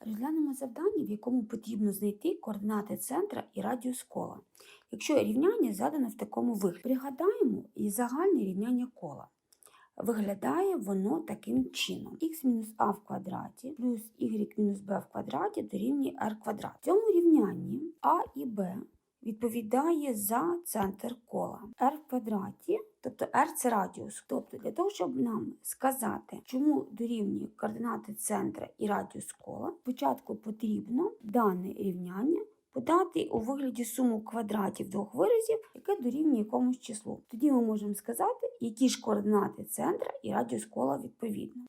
Розглянемо завдання, в якому потрібно знайти координати центра і радіус кола. Якщо рівняння задано в такому вигляді, пригадаємо і загальне рівняння кола. Виглядає воно таким чином: х-а в квадраті плюс y-b в квадраті дорівнює r квадрат. В цьому рівнянні а і b відповідає за центр кола. r в квадраті, тобто r це радіус. Тобто для того, щоб нам сказати, чому дорівнює координати центра і радіус кола, спочатку потрібно дане рівняння подати у вигляді суму квадратів двох виразів, яке дорівнює якомусь числу. Тоді ми можемо сказати, які ж координати центра і радіус кола відповідно.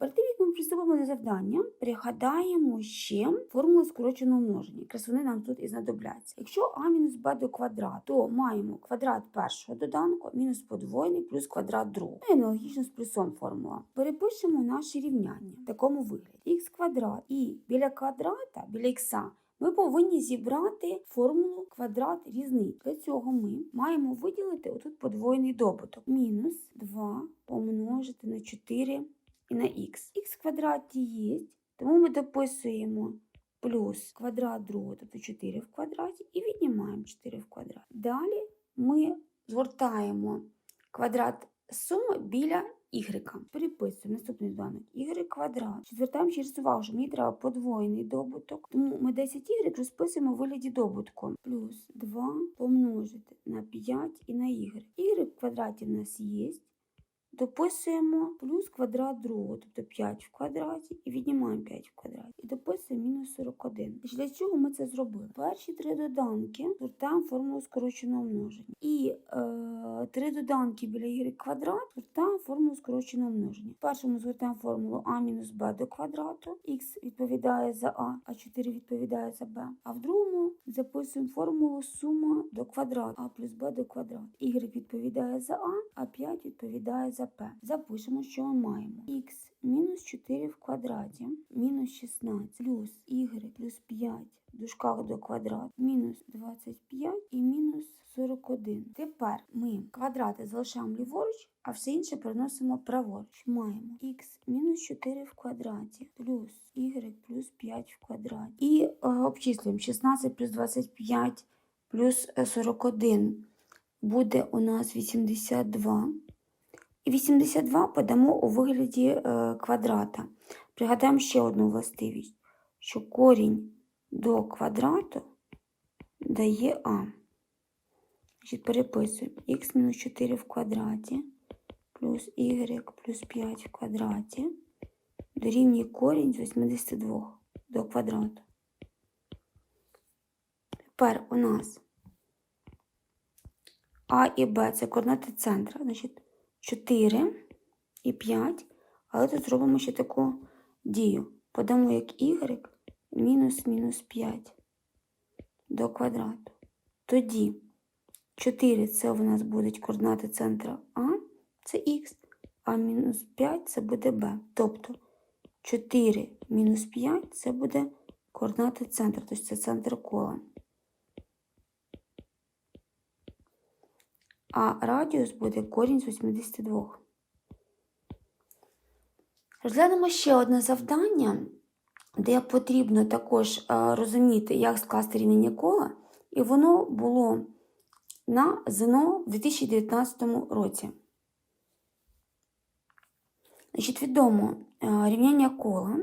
Ми приступимо до завдання, пригадаємо ще формулу скороченого множення. Якраз вони нам тут і знадобляться. Якщо а мінус б до квадрату, то маємо квадрат першого доданку мінус подвоєний плюс квадрат другого. І аналогічно з плюсом формула. Перепишемо наші рівняння в такому вигляді. х квадрат і біля квадрата, біля х ми повинні зібрати формулу квадрат різниць. Для цього ми маємо виділити отут подвоєний добуток. Мінус 2 помножити на 4 і на х. х в квадраті є, тому ми дописуємо плюс квадрат другого, тобто 4 в квадраті, і віднімаємо 4 в квадраті. Далі ми згортаємо квадрат суми біля y. Переписуємо наступний доданок y квадрат. Звертаємо через увагу, що мені треба подвоєний добуток. Тому ми 10y розписуємо у вигляді добутку. Плюс 2 помножити на 5 і на y. y в квадраті в нас є. Дописуємо плюс квадрат другого, тобто 5 в квадраті, і віднімаємо 5 в квадраті. І дописуємо мінус 41. Значить, Для чого ми це зробили? Перші три доданки звертаємо формулу скороченого множення. І е, три доданки біля y квадрат звертаємо формулу скороченого множення. В першому звертаємо формулу а мінус b до квадрату, х відповідає за а, а 4 відповідає за b. А в другому записуємо формулу сума до квадрату, а плюс b до квадрату. y відповідає за а, а 5 відповідає за p. Запишемо, що ми маємо. х мінус 4 в квадраті, мінус 16, плюс y плюс 5 в дужках до квадрату, мінус 25 і мінус 41. Тепер ми квадрати залишаємо ліворуч, а все інше переносимо праворуч. Маємо х мінус 4 в квадраті, плюс y плюс 5 в квадраті. І е, обчислюємо 16 плюс 25 плюс е, 41 буде у нас 82. І 82 подамо у вигляді е, квадрата. Пригадаємо ще одну властивість, що корінь до квадрату дає А. Значить, переписуємо х-4 в квадраті плюс y плюс 5 в квадраті дорівнює корінь з 82 до квадрату. Тепер у нас А і Б це координати центра. Значить, 4 і 5, але тут зробимо ще таку дію. Подамо як y мінус мінус 5 до квадрату. Тоді 4 це у нас будуть координати центра А, це х, а мінус 5 це буде b. Тобто 4 мінус 5 це буде координати центру, тобто це центр кола. А радіус буде корінь з 82. Розглянемо ще одне завдання, де потрібно також е, розуміти, як скласти рівняння кола, і воно було на ЗНО в 2019 році. Значить, відомо е, рівняння кола.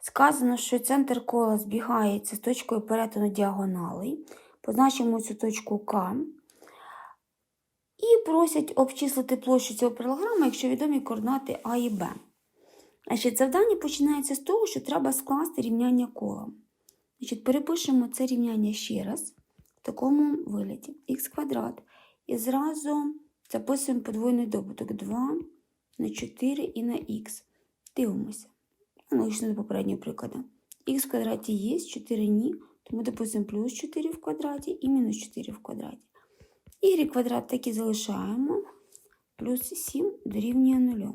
Сказано, що центр кола збігається з точкою перетину діагоналей. Позначимо цю точку К. І просять обчислити площу цього паралограма, якщо відомі координати А і Б. Значить, Завдання починається з того, що треба скласти рівняння кола. Значить, Перепишемо це рівняння ще раз в такому вигляді х квадрат. І зразу записуємо подвойний добуток 2 на 4 і на х. Дивимося. Аналогічно до попереднього прикладу. х в квадраті є, 4 ні, тому дописуємо плюс 4 в квадраті і мінус 4 в квадраті. Y квадрат так і залишаємо. Плюс 7 дорівнює 0.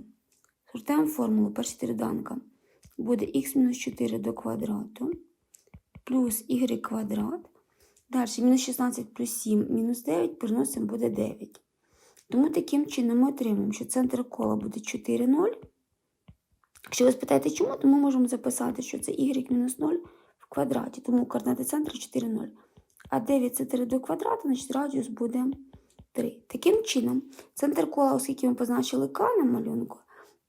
Згортаємо формулу перші три доданка. Буде х-4 до квадрату. Плюс y квадрат. Далі мінус 16 плюс 7 мінус 9 переносимо буде 9. Тому таким чином ми отримаємо, що центр кола буде 4, 0. Якщо ви спитаєте, чому, то ми можемо записати, що це y мінус 0 квадраті, тому координати центру 4, 0. А 9 це 3 до квадрату, значить радіус буде 3. Таким чином, центр кола, оскільки ми позначили К на малюнку,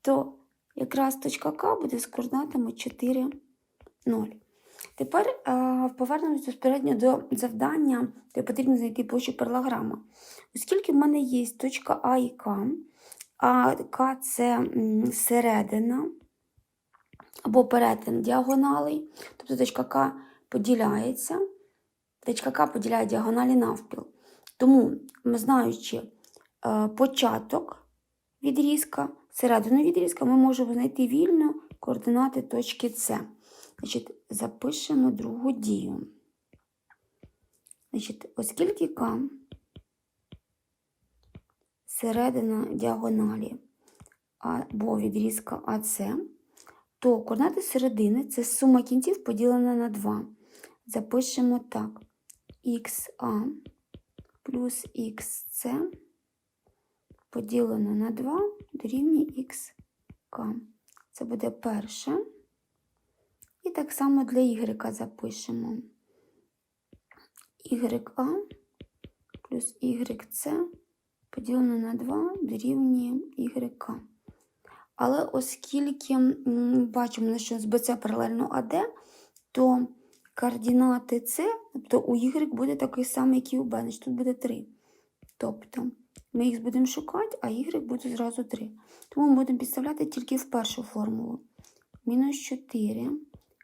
то якраз точка К буде з координатами 4, 0. Тепер повернемось безпосередньо до завдання, де потрібно знайти площу паралограма. Оскільки в мене є точка А і К, а К це середина або перетин діагоналей, тобто точка К поділяється, точка К поділяє діагоналі навпіл. Тому, ми знаючи е, початок відрізка, середину відрізка, ми можемо знайти вільно координати точки С. Значить, запишемо другу дію. Значить, оскільки К середина діагоналі або відрізка АС, то координати середини це сума кінців поділена на 2. Запишемо так: ха плюс xc поділено на 2 дорівнює xk. Це буде перше. І так само для y запишемо YA плюс YC поділено на 2 дорівнює YK. Але оскільки бачимо, що з BC паралельно AD, то координати С, тобто у Y буде такий самий, як і у B, значить тут буде 3. Тобто ми їх будемо шукати, а Y буде зразу 3. Тому ми будемо підставляти тільки в першу формулу. Мінус 4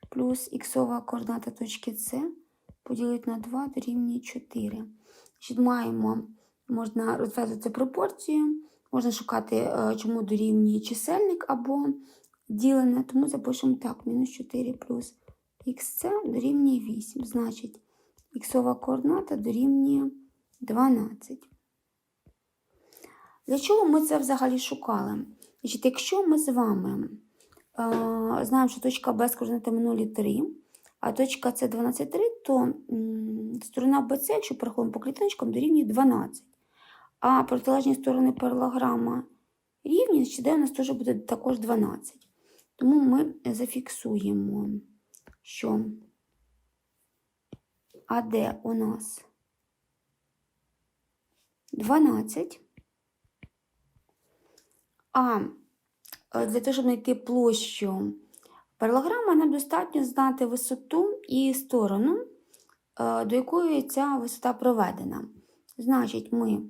плюс іксова координата точки С поділити на 2 дорівнює 4. Значить, маємо, можна розв'язувати пропорцію, можна шукати, е, чому дорівнює чисельник або ділене, тому запишемо так, мінус 4 плюс xc дорівнює 8. Значить, іксова координата дорівнює 12. Для чого ми це взагалі шукали? Значить, якщо ми з вами е, знаємо, що точка Б з координатами 0 і 3, а точка С 12,3, то м, сторона BC, якщо порахуємо по клітиночкам, дорівнює 12. А протилежні сторони паралограма рівні, значить, де у нас теж буде також 12. Тому ми зафіксуємо, що АД у нас 12. А е, для того, щоб знайти площу паралограма, нам достатньо знати висоту і сторону, е, до якої ця висота проведена. Значить, ми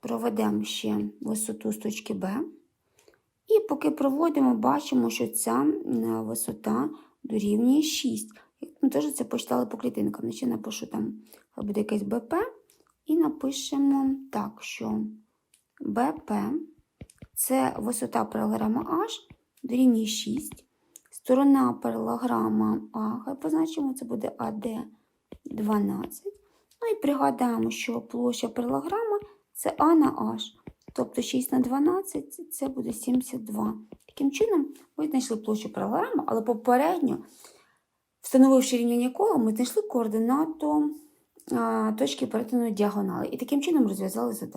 проведемо ще висоту з точки Б. І поки проводимо, бачимо, що ця висота дорівнює 6. Ми теж це почитали по клітинкам. Значить, напишу там, буде якесь БП. І напишемо так, що БП це висота паралограма H дорівнює 6. Сторона паралограма А, хай позначимо, це буде АД 12. Ну і пригадаємо, що площа паралограма це А на H. Тобто 6 на 12 це буде 72. Таким чином, ми знайшли площу паралограма, але попередньо, встановивши рівняння кола, ми знайшли координату точки перетину діагонали. І таким чином розв'язали задачу.